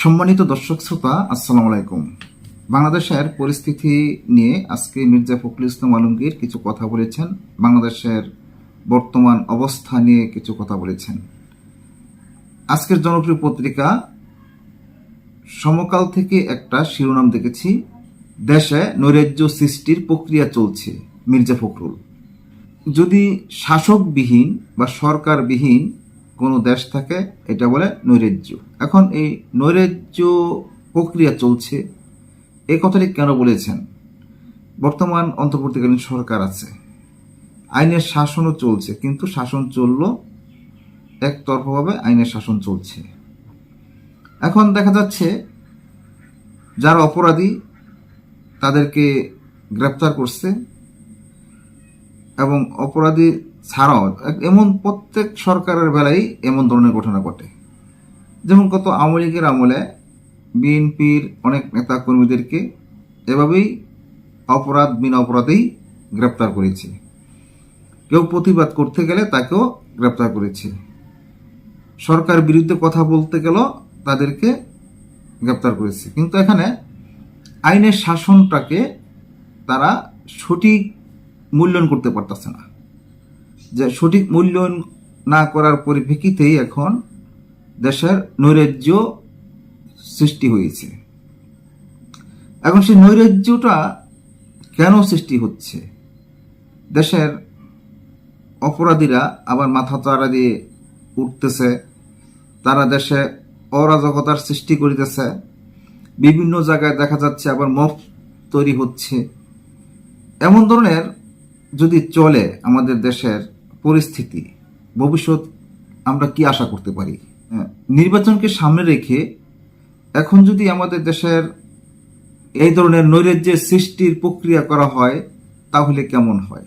সম্মানিত দর্শক শ্রোতা, আসসালামু আলাইকুম। বাংলাদেশের পরিস্থিতি নিয়ে আজকে মির্জা ফখরুল ইসলাম আলমগীর কিছু কথা বলেছেন। বাংলাদেশের বর্তমান অবস্থা নিয়ে কিছু কথা বলেছেন। আজকের জনপ্রিয় পত্রিকা, সমকাল থেকে একটা শিরোনাম দেখেছি। দেশে নৈরাজ্য সৃষ্টির প্রক্রিয়া চলছে, মির্জা ফখরুল। যদি শাসকবিহীন বা সরকারবিহীন কোনো দেশ থাকে, এটা বলে নৈরাজ্য। এখন এই নৈরাজ্য প্রক্রিয়া চলছে। এই কথাটি কেন বলেছেন? বর্তমান অন্তর্বর্তীকালীন সরকার আছে। আইনের শাসনও চলছে, কিন্তু শাসন চলল একতরফাভাবে, আইনের শাসন চলছে। এখন দেখা যাচ্ছে, যারা অপরাধী, তাদেরকে গ্রেপ্তার করছে এবং অপরাধী ছাড়াও, এমন প্রত্যেক সরকারের বেলায় এমন ধরনের ঘটনা ঘটে। যেমন কত আওয়ামী লীগের আমলে বিএনপির অনেক নেতা কর্মীদেরকে এভাবেই অপরাধ বিনা অপরাধেই গ্রেপ্তার করেছে। কেউ প্রতিবাদ করতে গেলে তাকেও গ্রেপ্তার করেছে। সরকার বিরুদ্ধে কথা বলতে গেলেও তাদেরকে গ্রেপ্তার করেছে। কিন্তু এখানে আইনের শাসনটাকে তারা সঠিক মূল্যায়ন করতে পারতেছে না। যে সঠিক মূল্যায়ন না করার পরিপ্রেক্ষিতেই এখন দেশের নৈরাজ্য সৃষ্টি হয়েছে। এখন সেই নৈরাজ্যটা কেন সৃষ্টি হচ্ছে? দেশের অপরাধীরা আবার মাথা চারা দিয়ে উঠতেছে, তারা দেশে অরাজকতার সৃষ্টি করিতেছে, বিভিন্ন জায়গায় দেখা যাচ্ছে আবার মফ তৈরি হচ্ছে। এমন ধরনের যদি চলে আমাদের দেশের পরিস্থিতি ভবিষ্যৎ আমরা কি আশা করতে পারি? হ্যাঁ, নির্বাচনকে সামনে রেখে এখন যদি আমাদের দেশের এই ধরনের নৈরাজ্যের সৃষ্টির প্রক্রিয়া করা হয় তাহলে কেমন হয়?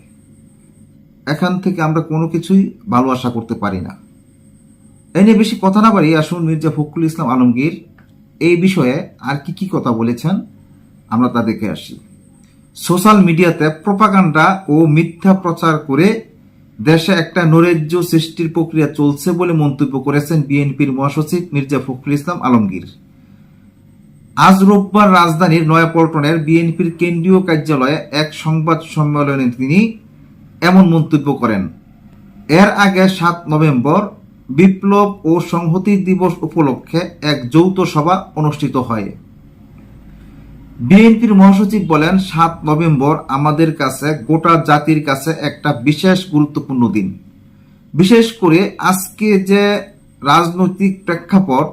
এখান থেকে আমরা কোনো কিছুই ভালো আশা করতে পারি না। এ নিয়ে বেশি কথা না বাড়ি আসুন মির্জা ফখরুল ইসলাম আলমগীর। এই বিষয়ে আর কি কি কথা বলেছেন আমরা তা দেখে আসি। সোশ্যাল মিডিয়াতে প্রপাগান্ডা ও মিথ্যা প্রচার করে দেশে একটা নৈরাজ্য সৃষ্টির প্রক্রিয়া চলছে বলে মন্তব্য করেছেন বিএনপির মহাসচিব মির্জা ফখরুল ইসলাম আলমগীর। আজ রোববার রাজধানীর নয়াপল্টনের বিএনপির কেন্দ্রীয় কার্যালয়ে এক সংবাদ সম্মেলনে তিনি এমন মন্তব্য করেন, এর আগে সাত নভেম্বর বিপ্লব ও সংহতি দিবস উপলক্ষে এক যৌথ সভা অনুষ্ঠিত হয়। বিএনপির মহাসচিব বলেন, সাত নভেম্বর আমাদের কাছে, গোটা জাতির কাছে একটা বিশেষ গুরুত্বপূর্ণ দিন। বিশেষ করে আজকে যে রাজনৈতিক প্রেক্ষাপট,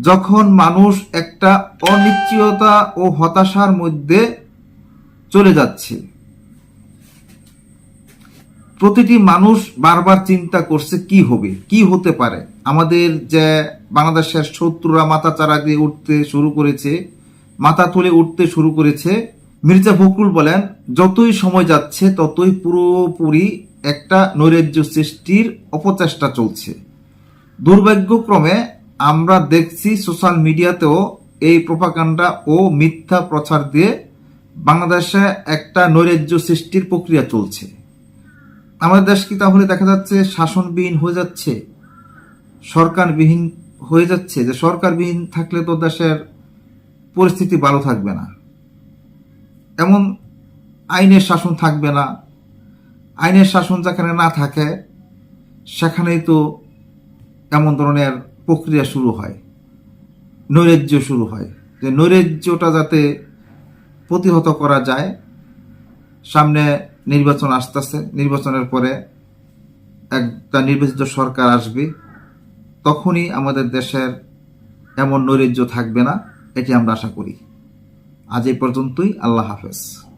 যখন মানুষ একটা অনিশ্চয়তা ও হতাশার মধ্যে চলে যাচ্ছে। প্রতিটি মানুষ বারবার চিন্তা করছে, কি হবে? কি হতে পারে? আমাদের যে বাংলাদেশের শত্রুরা মাথা চারা দিয়ে উঠতে শুরু করেছে মাথা তুলে উঠতে শুরু করেছে। মির্জা ফখরুল বলেন, যতই সময় যাচ্ছে, ততই পুরোপুরি একটা নৈরাজ্য সৃষ্টির অপচেষ্টা চলছে। দুর্ভাগ্যক্রমে আমরা দেখছি সোশ্যাল মিডিয়াতেও এই প্রপাকাণ্ডা ও মিথ্যা প্রচার দিয়ে বাংলাদেশে একটা নৈরাজ্য সৃষ্টির প্রক্রিয়া চলছে। আমাদের দেশ কি তাহলে দেখা যাচ্ছে শাসনবিহীন হয়ে যাচ্ছে? সরকারবিহীন হয়ে যাচ্ছে? যে সরকারবিহীন থাকলে তো দেশের পরিস্থিতি ভালো থাকবে না। এমন আইনের শাসন থাকবে না। আইনের শাসন যেখানে না থাকে, সেখানেই তো এমন ধরনের প্রক্রিয়া শুরু হয়, নৈরাজ্য শুরু হয়। যে নৈরাজ্যটা যাতে প্রতিহত করা যায়, সামনে নির্বাচন আসতেছে, নির্বাচনের পরে একটা নির্বাচিত সরকার আসবে, তখনই আমাদের দেশের এমন নৈরাজ্য থাকবে না। এটি আমরা আশা করি। আজ এই পর্যন্তই আল্লাহ হাফেজ।